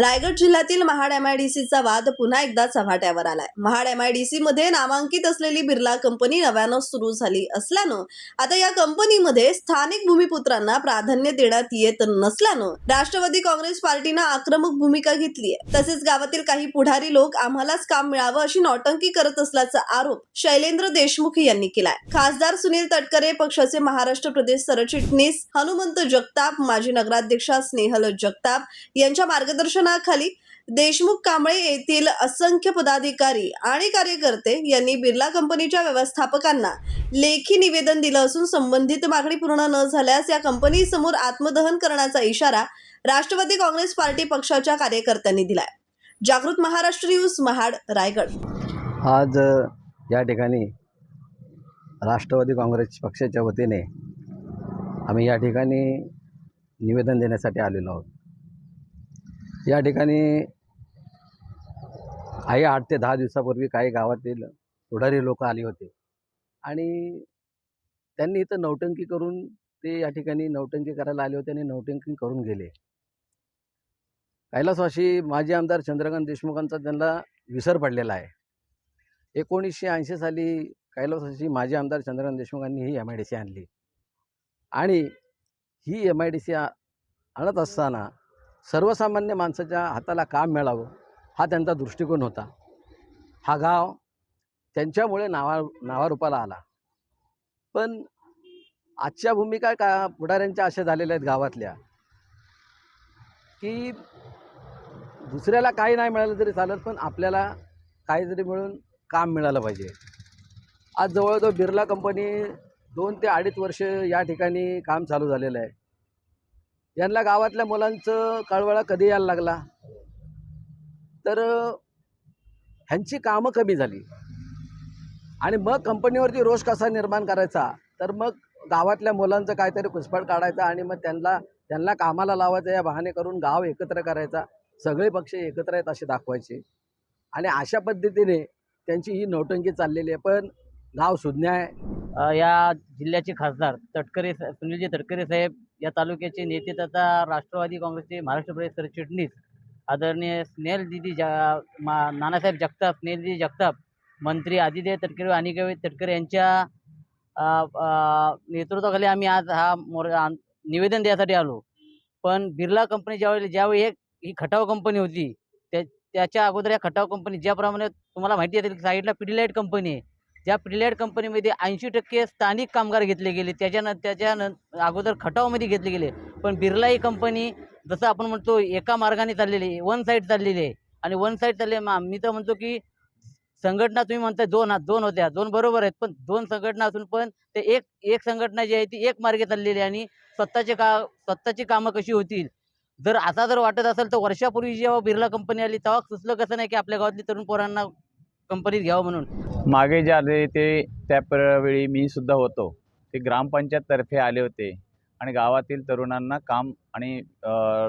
रायगड जिल्ह्यातील महाड एमआयडीसीचा वाद पुन्हा एकदा चव्हाट्यावर आलाय. महाड एमआयडीसी मध्ये नामांकित असलेली बिर्ला कंपनी नव्यानं सुरू झाली असल्यानं आता या कंपनीमध्ये स्थानिक भूमिपुत्रांना प्राधान्य देण्यात येत नसल्यानं राष्ट्रवादी काँग्रेस पार्टीनं आक्रमक भूमिका घेतली आहे तसेच गावातील काही पुढारी लोक आम्हालाच काम मिळावं अशी नौटंकी करत असल्याचा आरोप शैलेंद्र देशमुख यांनी केलाय. खासदार सुनील तटकरे पक्षाचे महाराष्ट्र प्रदेश सरचिटणीस हनुमंत जगताप माजी नगराध्यक्षा स्नेहल जगताप यांच्या मार्गदर्शनाखाली देशमुख कांबळे येथील असंख्य पदाधिकारी आणि कार्यकर्ते यांनी बिर्ला कंपनीच्या व्यवस्थापकांना लेखी निवेदन दिलं असून संबंधित मागणी पूर्ण न झाल्यास या कंपनीसमोर आत्मदहन करण्याचा इशारा राष्ट्रवादी काँग्रेस पार्टी पक्षाच्या कार्यकर्त्यांनी दिलाय. जागृत महाराष्ट्र न्यूज महाड रायगड. आज या ठिकाणी राष्ट्रवादी काँग्रेस पक्षाच्या वतीने आम्ही या ठिकाणी निवेदन देण्यासाठी आलेलो आहोत. या ठिकाणी काही आठ ते दहा दिवसापूर्वी काही गावातील पुढारी लोक आले होते. आणि त्यांनी इथं नौटंकी करून ते या ठिकाणी नौटंकी करायला आले होते आणि नौटंकी करून गेले. कैलासवाशी माजी आमदार चंद्रकांत देशमुखांचा त्यांना विसर पडलेला आहे. एकोणीसशे ऐंशी साली कैलासवाशी माजी आमदार चंद्रकांत देशमुखांनी ही एम आय डी सी आणली. आणि ही एम आय डी सी आणत असताना सर्वसामान्य माणसाच्या हाताला काम मिळावं हा त्यांचा दृष्टिकोन होता. हा गाव त्यांच्यामुळे नावा नावारूपाला आला. पण आजच्या भूमिका का पुढाऱ्यांच्या अशा झालेल्या आहेत गावातल्या की दुसऱ्याला काही नाही मिळालं तरी चालत पण आपल्याला काहीतरी मिळून काम मिळालं पाहिजे. आज जवळजवळ बिर्ला कंपनी दोन ते अडीच वर्ष या ठिकाणी काम चालू झालेलं आहे. यांना गावातल्या मुलांचं कळवळा कधी यायला लागला? तर ह्यांची कामं कमी झाली. आणि मग कंपनीवरती रोष कसा निर्माण करायचा? तर मग गावातल्या मुलांचं काहीतरी कुसपट काढायचा आणि मग त्यांना त्यांना कामाला लावायचं या बहाणे करून गाव एकत्र करायचा. सगळे पक्ष एकत्र आहेत असे दाखवायचे. आणि अशा पद्धतीने त्यांची ही नौटंकी चाललेली आहे. पण गाव सुज्ञ आहे. या जिल्ह्याचे खासदार तटकरे सुनीलजी तटकरे साहेब या तालुक्याचे नेते तथा राष्ट्रवादी काँग्रेसचे महाराष्ट्र प्रदेश सरचिटणीस आदरणीय स्नेल दिदी जा मा नानासाहेब जगताप स्नेहलजी जगताप मंत्री आदिदेव तटकरे आणि अनिकेत तटकरे यांच्या नेतृत्वाखाली आम्ही आज हा मोर निवेदन द्यायसाठी आलो. पण बिर्ला कंपनी ज्यावेळी ज्यावेळी एक ही खटाव कंपनी होती त्या त्याच्या अगोदर या खटाव कंपनी ज्याप्रमाणे तुम्हाला माहिती असेल साईडला पिडिलाईट कंपनी आहे. ज्या प्रिलॅड कंपनीमध्ये ऐंशी टक्के स्थानिक कामगार घेतले गेले त्याच्यानं त्याच्यानं अगोदर खटावमध्ये घेतले गेले. पण बिर्ला ही कंपनी जसं आपण म्हणतो एका मार्गाने चाललेली आहे. वन साईड चाललेली आहे. आणि वन साईड चालले मी तर म्हणतो की संघटना तुम्ही म्हणताय दोन हात दोन होत्या. दोन बरोबर आहेत पण दोन संघटना असून पण ते एक एक संघटना जी आहे ती एक मार्गे चाललेली आहे आणि स्वतःचे का स्वतःची कामं कशी होतील? जर आता जर वाटत असेल तर वर्षापूर्वी जेव्हा बिर्ला कंपनी आली तेव्हा सुचलं कसं नाही की आपल्या गावातली तरुण पोरांना कंपनीत घ्यावं म्हणून. मागे जे आले ते त्यावेळी मी सुद्धा होतो. ते ग्रामपंचायततर्फे आले होते आणि गावातील तरुणांना काम आणि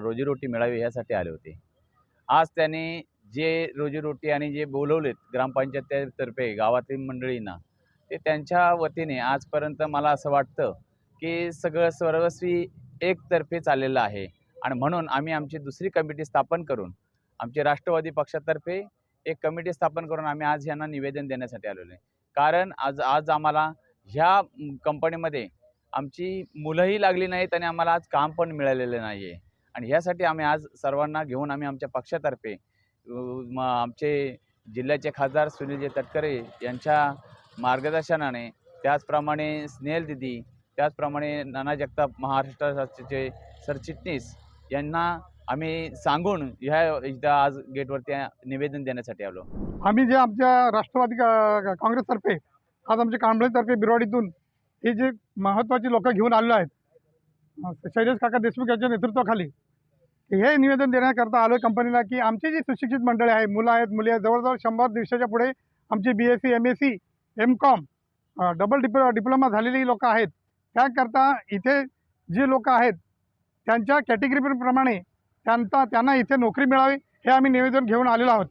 रोजीरोटी मिळावी यासाठी आले होते. आज त्यांनी जे रोजीरोटी आणि जे बोलवलेत ग्रामपंचायततर्फे गावातील मंडळींना ते त्यांच्या वतीने आजपर्यंत मला असं वाटतं की सगळं सर्वस्वी एकतर्फे चाललेलं आहे. आणि म्हणून आम्ही आमची दुसरी कमिटी स्थापन करून आमचे राष्ट्रवादी पक्षातर्फे एक कमिटी स्थापन करून आम्ही आज यांना निवेदन देण्यासाठी आलेलो आहे. कारण आज आज आम्हाला ह्या कंपनीमध्ये आमची मुलंही लागली नाहीत आणि आम्हाला आज काम पण मिळालेलं नाही आहे आणि ह्यासाठी आम्ही आज सर्वांना घेऊन आम्ही आमच्या पक्षातर्फे म, आमचे जिल्ह्याचे खासदार सुनीलजी तटकरे यांच्या मार्गदर्शनाने त्याचप्रमाणे स्नेहल दिदी त्याचप्रमाणे नाना जगताप महाराष्ट्र सरचिटणीस यांना आम्ही सांगून ह्या इथं आज गेटवरती निवेदन देण्यासाठी आलो. आम्ही जे आमच्या राष्ट्रवादी का- काँग्रेसतर्फे आज आमच्या कांबळेतर्फे बिरवाडीतून हे जे महत्त्वाची लोक घेऊन आलेलो आहेत अं, शैलेश काका देशमुख यांच्या नेतृत्वाखाली हे निवेदन देण्याकरता आलो आहे कंपनीला की आमची जी सुशिक्षित मंडळी आहे मुलं आहेत मुली आहेत जवळजवळ शंभर दीडशेच्या पुढे आमची B S C M S C M com double diplo diploma झालेली लोकं आहेत. त्याकरता इथे जे लोकं आहेत त्यांच्या कॅटेगरीप्रमाणे त्यांचा त्यांना इथे नोकरी मिळावी हे आम्ही निवेदन घेऊन आलेलो आहोत.